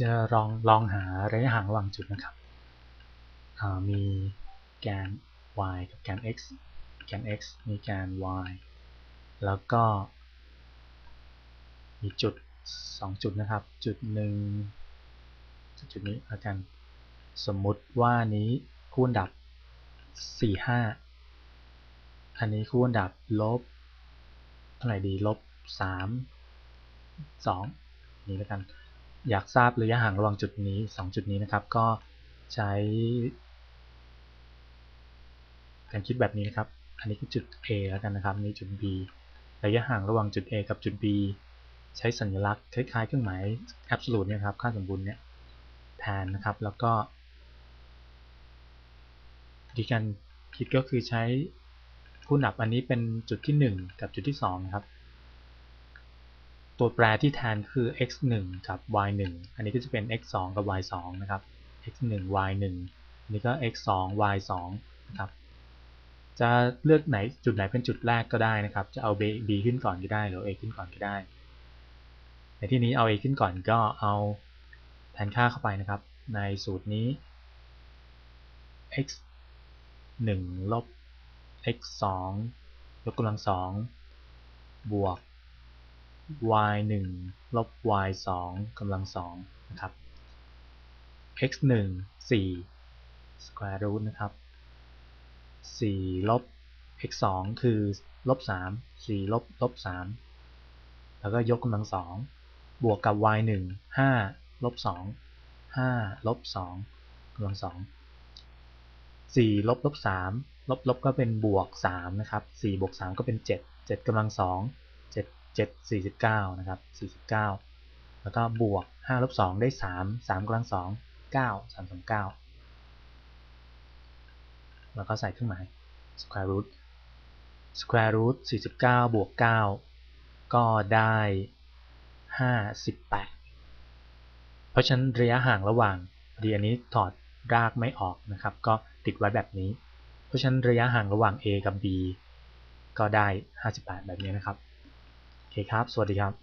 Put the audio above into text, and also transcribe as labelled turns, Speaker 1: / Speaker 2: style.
Speaker 1: จะลองลองหาระยะห่างระหว่างจุดนะครับอ่ามีแกน y กับแกน x แกน x มีแกน y แล้วก็มีจุด 2 จุดนะครับ จุดหนึ่งจุดนี้แล้วกัน สมมุติว่านี้คู่อันดับ 4 5 อันนี้คู่อันดับลบเท่าไหร่ดีลบ 3 2 นี้แล้วกัน อยากทราบระยะห่างระหว่างจุดนี้ 2 จุดนี้นะครับ ก็ใช้ การคิดแบบนี้นะครับ อันนี้คือจุด A แล้วกันนะครับ นี่จุด B ระยะห่างระหว่างจุด A กับจุด B ใช้สัญลักษณ์คล้ายๆ เครื่องหมาย absolute เนี่ยครับ ค่าสมบูรณ์เนี่ยแทนนะครับ แล้วก็วิธีการคิดก็คือใช้คู่นับอันนี้เป็นจุดที่ 1 กับจุดที่2นะครับ ตัวแปรที่แทนคือ x 1กับ y 1อันนี้ก็จะเป็น x 2กับ y 2นะครับ x 1 y 1อันนี้ก็ x 2 y 2นะครับ จะเลือกไหนจุดไหนเป็นจุดแรกก็ได้นะครับ จะเอา b ขึ้นก่อนก็ได้หรือ a ขึ้นก่อนก็ได้ ในที่นี้เอา a ขึ้นก่อนก็เอาแทนค่าเข้าไปนะครับ ในสูตรนี้ x 1ลบ x 2ยกกำลัง2บวก y 1ลบ y 2กำลัง2นะครับ x 1 4 square root นะครับ 4 ลบ x 2คือลบ 3 4 ลบ ลบ 3 แล้วก็ยกกำลัง 2 บวกกับ y 1 5 ลบ 2 5 ลบ 2กำลัง 2 4 ลบ ลบ 3 ลบ ลบก็เป็นบวก 3 นะครับ 4 บวก 3 ก็เป็น 7 7กำลัง 2 7 7 49นะครับ49 แล้วก็บวก5ลบ2ได้ 3 3กำลัง2 9 3 2 9แล้วก็ใส่เครื่องหมาย square root square root 49 บวก 9 ก็ได้ 58 เพราะฉะนั้นระยะห่างระหว่างดีอันนี้ถอดรากไม่ออกนะครับ ก็ติดไว้แบบนี้ เพราะฉะนั้นระยะห่างระหว่าง a กับ b ก็ได้ 58 แบบนี้นะครับ โอเคครับ สวัสดีครับ